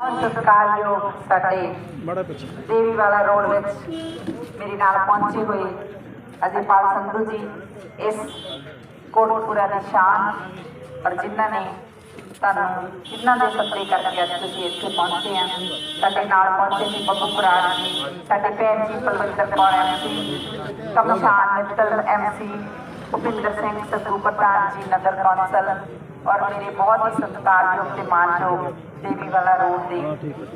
ਸਤਿਕਾਰਯੋਗ ਸਾਡੇ ਦੇਵੀ ਵਾਲਾ ਰੋਡ ਵਿੱਚ ਮੇਰੇ ਨਾਲ ਪਹੁੰਚੇ ਹੋਏ ਅਜੇਪਾਲ ਸੰਧੂ ਜੀ ਇਸ ਕੋਟਪੁਰਾ ਦੀ ਸ਼ਾਨ ਔਰ ਜਿਨ੍ਹਾਂ ਨੇ ਤੁਹਾਨੂੰ ਜਿਨ੍ਹਾਂ ਦੇ ਸੱਤੇ ਕਰਕੇ ਅੱਜ ਤੁਸੀਂ ਇੱਥੇ ਪਹੁੰਚੇ ਆ। ਸਾਡੇ ਨਾਲ ਪਹੁੰਚੇ ਸੀ ਬੱਬੂ ਜੀ ਸਾਡੇ ਭੈਣ ਜੀ ਪਲਵਿੰਦਰ ਕੌਰ ਐਮਸੀ ਕਮਸ਼ਾਨ ਮਿੱਤਲ ਐਮਸੀ ਭੁਪਿੰਦਰ ਸਿੰਘ ਸਤੂ ਪ੍ਰਧਾਨ ਜੀ ਨਗਰ ਕੌਂਸਲ ਔਰ ਮੇਰੇ ਬਹੁਤ ਹੀ ਸਤਿਕਾਰਯੋਗ ਤੇ ਮਾਨਯੋਗ ਦੇਵੀ ਵਾਲਾ ਰੋਡ ਦੇ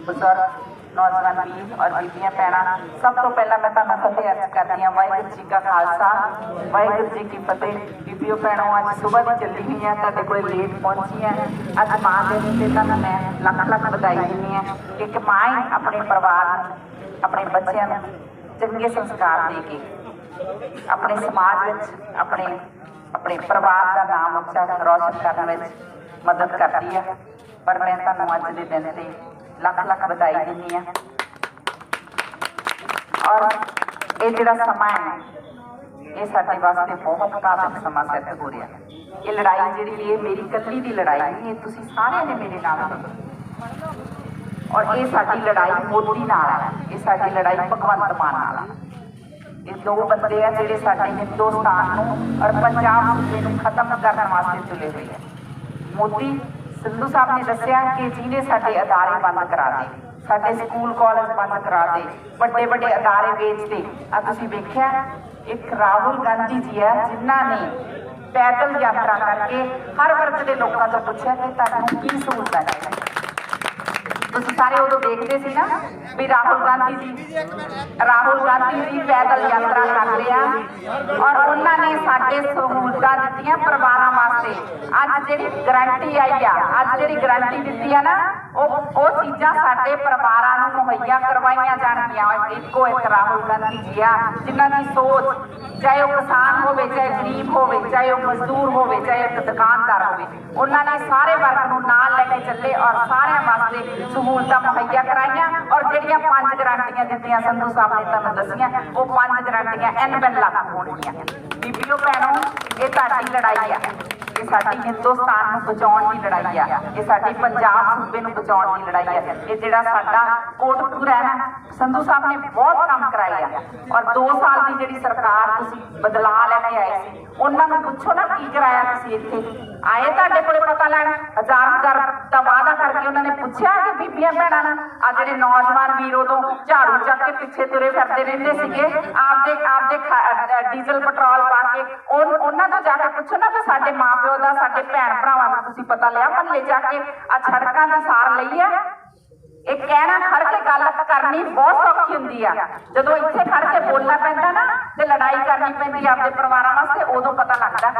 ਬਜ਼ੁਰਗ ਨੌਜਵਾਨ ਵੀਰ ਔਰ ਬੀਬੀਆਂ ਭੈਣਾਂ ਸਭ ਤੋਂ ਪਹਿਲਾਂ ਮੈਂ ਤੁਹਾਨੂੰ ਫਤਿਹ ਅਰਜ਼ ਕਰਦੀ ਹਾਂ ਵਾਹਿਗੁਰੂ ਜੀ ਕਾ ਖਾਲਸਾ ਵਾਹਿਗੁਰੂ ਜੀ ਕੀ ਫਤਿਹ। ਬੀਬੀਓ ਭੈਣੋ ਅੱਜ ਸਵੇਰ ਦੀ ਚੱਲੀ ਹੋਈ ਹਾਂ ਤੁਹਾਡੇ ਕੋਲ ਲੇਟ ਪਹੁੰਚੀ ਹਾਂ। ਅੱਜ ਮਾਂ ਦੇ ਤੇ ਤੁਹਾਨੂੰ ਮੈਂ ਲੱਖ ਲੱਖ ਵਧਾਈ ਦਿੰਦੀ ਹਾਂ ਇੱਕ ਮਾਂ ਹੀ ਆਪਣੇ ਪਰਿਵਾਰ ਨੂੰ ਆਪਣੇ ਬੱਚਿਆਂ ਨੂੰ ਚੰਗੇ ਸੰਸਕਾਰ ਦੇ ਕੇ ਆਪਣੇ ਸਮਾਜ ਵਿੱਚ ਆਪਣੇ ਆਪਣੇ ਪਰਿਵਾਰ ਦਾ ਨਾਮ ਉੱਚਾ ਰੌਸ਼ਨ ਕਰਨ ਵਿੱਚ ਮਦਦ ਕਰਦੀ ਹੈ ਪਰ ਮੈਂ ਤੁਹਾਨੂੰ ਅੱਜ ਦੇ ਦਿਨ ਤੇ ਲੱਖ ਲੱਖ ਵਧਾਈ ਦਿੰਦੀ ਹਾਂ ਔਰ ਇਹ ਜਿਹੜਾ ਸਮਾਂ ਹੈ, ਇਹ ਸਾਡੇ ਵਾਸਤੇ ਬਹੁਤ ਘਾਤਕ ਸਮਾਂ ਸਿੱਧ ਹੋ ਰਿਹਾ। ਇਹ ਲੜਾਈ ਜਿਹੜੀ ਇਹ ਮੇਰੀ ਇਕੱਲੀ ਦੀ ਲੜਾਈ ਨਹੀਂ ਇਹ ਤੁਸੀਂ ਸਾਰਿਆਂ ਨੇ ਮੇਰੇ ਨਾਲ ਔਰ ਇਹ ਸਾਡੀ ਲੜਾਈ ਮੋਦੀ ਨਾਲ ਹੈ, ਇਹ ਸਾਡੀ ਲੜਾਈ ਭਗਵੰਤ ਮਾਨ ਨਾਲ ਹੈ। ਦੋ ਬੰਦੇ ਆ ਜਿਹੜੇ ਸਾਡੇ ਹਿੰਦੁਸਤਾਨ ਨੂੰ ਔਰ ਪੰਜਾਬ ਸੂਬੇ ਨੂੰ ਖਤਮ ਕਰਨ ਵਾਸਤੇ ਤੁਲੇ ਹੋਏ ਆ। ਮੋਦੀ ਸਿੱਧੂ ਸਾਹਿਬ ਨੇ ਦੱਸਿਆ ਕਿ ਜਿਹਨੇ ਸਾਡੇ ਅਦਾਰੇ ਬੰਦ ਕਰਾ ਦੇ, ਸਾਡੇ ਸਕੂਲ, ਕਾਲਜ ਬੰਦ ਕਰਾ ਦੇ, ਵੱਡੇ ਵੱਡੇ ਅਦਾਰੇ ਵੇਚ ਵੇਚਦੇ। ਆ ਤੁਸੀਂ ਵੇਖਿਆ, ਇੱਕ ਰਾਹੁਲ ਗਾਂਧੀ ਜੀ ਆ, ਜਿਨ੍ਹਾਂ ਨੇ ਪੈਦਲ ਯਾਤਰਾ ਕਰਕੇ ਹਰ ਵਰਗ ਦੇ ਲੋਕਾਂ ਤੋਂ ਪੁੱਛਿਆ ਕਿ ਤੁਹਾਨੂੰ ਕੀ ਸਹੂਲਤਾਂ ਚਾਹੀਦੀਆਂ? ਤੁਸੀਂ ਸਾਰੇ ਉਦੋਂ ਦੇਖਦੇ ਸੀ ਨਾ ਵੀ ਰਾਹੁਲ ਗਾਂਧੀ ਜੀ ਰਾਹੁਲ ਗਾਂਧੀ ਜੀ ਪੈਦਲ ਯਾਤਰਾ ਕਰ ਰਿਹਾ ਔਰ ਉਹਨਾਂ ਨੇ ਸਾਡੇ ਸਹੂਲਤਾਂ ਦਿੱਤੀਆਂ ਪਰਿਵਾਰਾਂ ਵਾਸਤੇ। ਅੱਜ ਜਿਹੜੀ ਗਰੰਟੀ ਆਈ ਆ, ਅੱਜ ਜਿਹੜੀ ਗਰੰਟੀ ਦਿੱਤੀ ਆ ਨਾ ਉਹ ਉਹ ਚੀਜ਼ਾਂ ਸਾਡੇ ਪਰਿਵਾਰਾਂ ਨੂੰ ਮੁਹੱਈਆ ਕਰਵਾਈਆਂ ਜਾਣਗੀਆਂ। ਇੱਕੋ ਇੱਕ ਰਾਹੁਲ ਗਾਂਧੀ ਜੀ ਆ, ਜਿਨ੍ਹਾਂ ਦੀ ਸੋਚ, ਚਾਹੇ ਉਹ ਕਿਸਾਨ ਹੋਵੇ, ਚਾਹੇ ਗਰੀਬ ਹੋਵੇ, ਚਾਹੇ ਉਹ ਮਜ਼ਦੂਰ ਹੋਵੇ, ਚਾਹੇ ਇੱਕ ਦੁਕਾਨਦਾਰ ਹੋਵੇ, ਉਹਨਾਂ ਨੇ ਸਾਰੇ ਵਰਗ ਨੂੰ ਨਾਲ ਲੈ ਕੇ ਚੱਲੇ ਔਰ ਸਾਰਿਆਂ ਵਾਸਤੇ ਸਹੂਲਤਾਂ ਮੁਹੱਈਆ ਕਰਾਈਆਂ। ਔਰ ਜਿਹੜੀਆਂ ਪੰਜ ਗਰੰਟੀਆਂ ਦਿੱਤੀਆਂ ਸੰਧੂ ਸਾਹਿਬ ਨੇ ਤੁਹਾਨੂੰ ਦੱਸੀਆਂ, ਉਹ ਪੰਜ ਗਰੰਟੀਆਂ ਐਨ ਬਿਨ ਲਾਗੂ ਹੋਣਗੀਆਂ। ਬੀਬੀਓ ਭੈਣੋ, ਇਹ ਤੁਹਾਡੀ ਲੜਾਈ ਆ। ਇਹ ਸਾਡੀ ਹਿੰਦੁਸਤਾਨ ਨੂੰ ਬਚਾਉਣ ਦੀ ਲੜਾਈ ਆ। ਇਹ ਸਾਡੀ ਪੰਜਾਬ ਸੂਬੇ ਨੂੰ ਬਚਾਉਣ ਦੀ ਲੜਾਈ ਆ ਇਹ ਜਿਹੜਾ ਸਾਡਾ ਕੋਟਪੂਰਾ ਹੈ ਨਾ, ਸੰਧੂ ਸਾਹਿਬ ਨੇ ਬਹੁਤ ਕੰਮ ਕਰਾਏ ਔਰ 2 ਸਾਲ ਦੀ ਜਿਹੜੀ ਸਰਕਾਰ ਤੁਸੀਂ ਬਦਲਾਅ ਲੈ ਕੇ ਆਏ ਸੀ, ਉਹਨਾਂ ਨੂੰ ਪੁੱਛੋ ਨਾ ਕੀ ਕਰਾਇਆ ਤੁਸੀਂ ਇੱਥੇ। ਆਏ ਤੁਹਾਡੇ ਕੋਲੇ ਪਤਾ ਲੈਣ, ਹਜ਼ਾਰ ਹਜ਼ਾਰ ਦਾ ਵਾਅਦਾ ਕਰਕੇ ਉਹਨਾਂ ਨੇ ਪੁੱਛਿਆ ਕਿ ਬੀਬੀਆਂ ਭੈਣਾਂ ਨਾਲ ਆ ਜਿਹੜੇ ਨੌਜਵਾਨ ਵੀਰੋ ਉਦੋਂ ਝਾੜੂ ਚੱਕ ਕੇ ਪਿੱਛੇ ਤੁਰੇ ਫਿਰਦੇ ਰਹਿੰਦੇ ਸੀਗੇ, ਆਪਦੇ ਆਪਦੇ ਡੀਜ਼ਲ ਪੈਟਰੋਲ ਜਾ ਕੇ ਪੁੱਛੋ ਨਾ ਕਿ ਸਾਡੇ ਮਾਪਿਓ ਦਾ, ਸਾਡੇ ਭੈਣ ਭਰਾਵਾਂ ਦਾ ਤੁਸੀਂ ਪਤਾ ਲਿਆ, ਮਹੱਲੇ ਜਾ ਕੇ ਆ ਸੜਕਾਂ ਦੀ ਸਾਰ ਲਈ ਆ। ਇਹ ਕਹਿਣਾ, ਖੜ ਕੇ ਗੱਲ ਕਰਨੀ ਬਹੁਤ ਸੌਖੀ ਹੁੰਦੀ ਆ। ਜਦੋਂ ਇੱਥੇ ਖੜ ਕੇ ਬੋਲਣਾ ਪੈਂਦਾ ਨਾ ਤੇ ਲੜਾਈ ਕਰਨੀ ਪੈਂਦੀ ਆ ਪਰਿਵਾਰਾਂ ਵਾਸਤੇ, ਉਦੋਂ ਪਤਾ ਲੱਗਦਾ।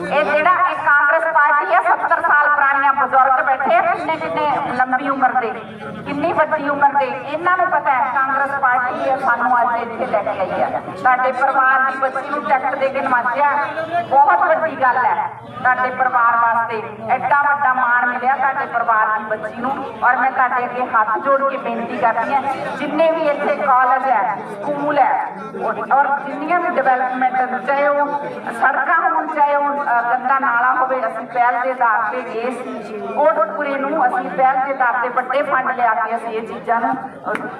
ਇਹ ਜਿਹੜਾ ਇਹ ਕਾਂਗਰਸ ਪਾਰਟੀ ਆ 70 ਸਾਲ ਪੁਰਾਣੀਆਂ ਬਜ਼ੁਰਗ ਬੈਠੇ ਆ ਕਿੰਨੇ ਕਿੰਨੇ ਲੰਬੀ ਉਮਰ ਦੇ, ਕਿੰਨੀ ਵੱਡੀ ਉਮਰ ਦੇ ਇਹਨਾਂ ਨੂੰ ਪਤਾ ਹੈ, ਕਾਂਗਰਸ ਪਾਰਟੀ ਹੈ, ਸਾਨੂੰ ਅੱਜ ਇੱਥੇ ਲੈ ਕੇ ਆਈ ਹੈ ਤੁਹਾਡੇ ਪਰਿਵਾਰ ਦੀ ਬੱਚੀ ਨੂੰ ਟਿਕਟ ਦੇ ਕੇ ਨਵਾਜਿਆ ਬਹੁਤ ਵੱਡੀ ਗੱਲ ਹੈ। ਤੁਹਾਡੇ ਪਰਿਵਾਰ ਵਾਸਤੇ ਐਡਾ ਵੱਡਾ ਮਾਣ ਮਿਲਿਆ ਤੁਹਾਡੇ ਪਰਿਵਾਰ ਦੀ ਬੱਚੀ ਨੂੰ ਔਰ ਮੈਂ ਤੁਹਾਡੇ ਅੱਗੇ ਹੱਥ ਜੋੜ ਕੇ ਬੇਨਤੀ ਕਰਦੀ ਹਾਂ, ਜਿੰਨੇ ਵੀ ਇੱਥੇ ਕਾਲਜ ਹੈ ਸਕੂਲ ਹੈ, ਔਰ- ਜਿੰਨੀਆਂ ਵੀ ਡਿਵੈਲਪਮੈਂਟ ਚਾਹੇ ਉਹ ਸੜਕਾਂ ਹੋਣ, ਚਾਹੇ ਉਹ ਗੰਦਾ ਨਾਲਾ ਹੋਵੇ, ਅਸੀਂ ਪਹਿਲ ਦੇ ਆਧਾਰ ਤੇ ਗਏ ਸੀ। ਕੋਟਪੁਰੇ ਨੂੰ ਅਸੀਂ ਪਹਿਲ ਦੇ ਆਧਾਰ ਤੇ ਵੱਡੇ ਫੰਡ ਲਿਆ ਕੇ ਅਸੀਂ ਇਹ ਚੀਜ਼ਾਂ ਨੂੰ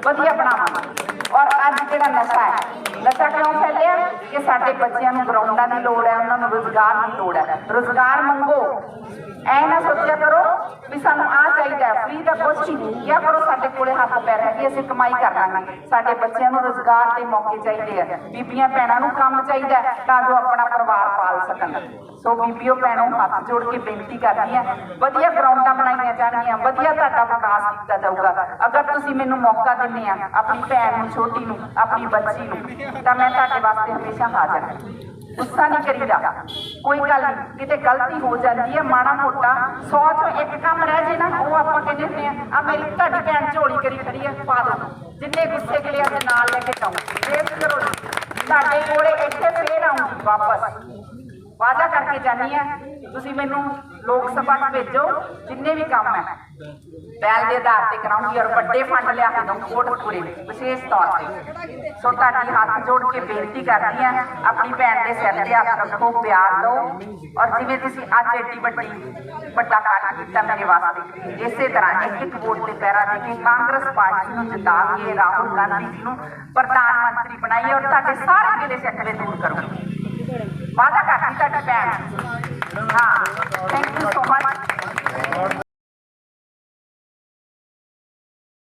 ਵਧੀਆ ਬਣਾਵਾਂਗੇ। ਔਰ ਅੱਜ ਜਿਹੜਾ ਨਸ਼ਾ ਹੈ, ਨਸ਼ਾ ਕਿਉਂ ਫੈਲਿਆ? ਕਿ ਸਾਡੇ ਬੱਚਿਆਂ ਨੂੰ ਗਰਾਊਂਡਾਂ ਦੀ ਲੋੜ ਹੈ, ਉਹਨਾਂ ਨੂੰ ਰੋਜ਼ਗਾਰ ਦੀ ਲੋੜ ਹੈ। ਰੋਜ਼ਗਾਰ ਮੰਗੋ। ਐ ਨਾ ਵੀ ਸਾਨੂੰ ਆ ਚਾਹੀਦਾ ਫ੍ਰੀ ਦਾ ਕੁਛ ਨਹੀਂ। ਕਿਆ ਕਰੋ, ਸਾਡੇ ਕੋਲੇ ਹੱਥ ਪੈਰ ਹੈ ਅਸੀਂ ਕਮਾਈ ਕਰ ਲਾਂਗੇ। ਸਾਡੇ ਬੱਚਿਆਂ ਨੂੰ ਰੋਜ਼ਗਾਰ ਦੇ ਮੌਕੇ ਚਾਹੀਦੇ ਆ। ਬੀਬੀਆਂ, ਭੈਣਾਂ ਨੂੰ ਕੰਮ ਚਾਹੀਦਾ ਤਾਂ ਜੋ ਆਪਣਾ ਪਰਿਵਾਰ ਪਾਲ ਸਕਣ। ਸੋ ਬੀਬੀਓ, ਭੈਣੋ, ਹੱਥ ਜੋੜ ਕੇ ਬੇਨਤੀ ਕਰਦੀ ਹਾਂ, ਵਧੀਆ ਗਰਾਊਂਡਾਂ ਬਣਾਈਆਂ ਜਾਣਗੀਆਂ, ਵਧੀਆ ਤੁਹਾਡਾ ਵਿਕਾਸ ਕੀਤਾ ਜਾਊਗਾ। ਅਗਰ ਤੁਸੀਂ ਮੈਨੂੰ ਮੌਕਾ ਦਿੰਦੇ ਆ, ਆਪਣੀ ਭੈਣ ਨੂੰ, ਛੋਟੀ ਨੂੰ, ਆਪਣੀ ਬੱਚੀ ਨੂੰ, ਤਾਂ ਮੈਂ ਤੁਹਾਡੇ ਵਾਸਤੇ ਹਮੇਸ਼ਾ ਹਾਜ਼ਰ ਹਾਂ। ਗੁੱਸਾ ਨਹੀਂ ਕਰੀਦਾ। ਕੋਈ ਗੱਲ ਕਿਤੇ ਗਲਤੀ ਹੋ ਜਾਂਦੀ ਹੈ, ਮਾੜਾ ਮੋਟਾ, ਸੌ ਚੋਂ ਇੱਕ ਕੰਮ ਰਹਿ ਜੇ ਨਾ, ਉਹ ਆਪਾਂ ਕਹਿੰਦੇ ਹੁੰਦੇ ਆ ਆ ਮੇਰੀ ਤੁਹਾਡੀ ਭੈਣ ਝੋਲੀ ਕਰੀ ਖੜੀ ਹੈ, ਪਾ ਦੋ। ਜਿੰਨੇ ਗੁੱਸੇ ਕਲਿਆ ਦੇ ਨਾਲ ਲੈ ਕੇ ਜਾਓ ਫੇਰ ਕਰੋ ਤੁਹਾਡੇ ਕੋਲੇ ਇੱਥੇ ਫੇਰ ਆਉਂਗੀ ਵਾਪਸ। ਵਾਅਦਾ ਕਰਕੇ ਜਾਨੀ ਆ, ਤੁਸੀਂ ਮੈਨੂੰ ਲੋਕ ਸਭਾ 'ਚ ਭੇਜੋ, ਜਿੰਨੇ ਵੀ ਕੰਮ ਹੈ। ਪਹਿਲ ਦੇ ਆਧਾਰ ਤੇ ਕਰਾਉਂਗੀ ਔਰ ਵੱਡੇ ਫੰਡ ਲਿਆ ਕੇ ਦਊਂ ਕੋਟਕਪੂਰੇ ਵਿਸ਼ੇਸ਼ ਤੌਰ ਤੇ ਸੋ ਤੁਹਾਡੀ ਹੱਥ ਜੋੜ ਕੇ ਬੇਨਤੀ ਕਰਦੀ ਆ ਆਪਣੀ ਭੈਣ ਦੇ ਸਿਰ ਤੇ ਹੱਥ ਰੱਖੋ ਪਿਆਰ ਦਿਓ ਔਰ ਜਿਵੇਂ ਤੁਸੀਂ ਅੱਜ ਏਡੀ ਵੱਡੀ ਵੱਡਾ ਕਾਰਜ ਕੀਤਾ ਮੇਰੇ ਵਾਸਤੇ ਇਸੇ ਤਰ੍ਹਾਂ ਇੱਕ ਇੱਕ ਵੋਟ ਤੇ ਪੈਰਾ ਦੇ ਕੇ ਕਾਂਗਰਸ ਪਾਰਟੀ ਨੂੰ ਜਿਤਾ ਕੇ ਰਾਹੁਲ ਗਾਂਧੀ ਜੀ ਨੂੰ ਪ੍ਰਧਾਨ ਮੰਤਰੀ ਬਣਾਈਏ ਔਰ ਤੁਹਾਡੇ ਸਾਰੇ ਗਿਲੇ ਸ਼ਿਕਵੇ ਦੂਰ ਕਰੂੰਗੀ ਵਾਦਾ ਕਰਦੀ ਤੁਹਾਡੀ ਭੈਣ ਹਾਂ ਥੈਂਕ